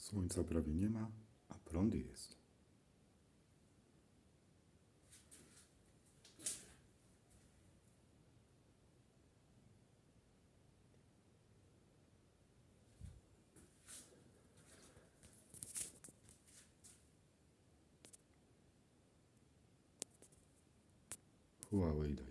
Słońca prawie nie ma, a prąd jest. Huawei daje.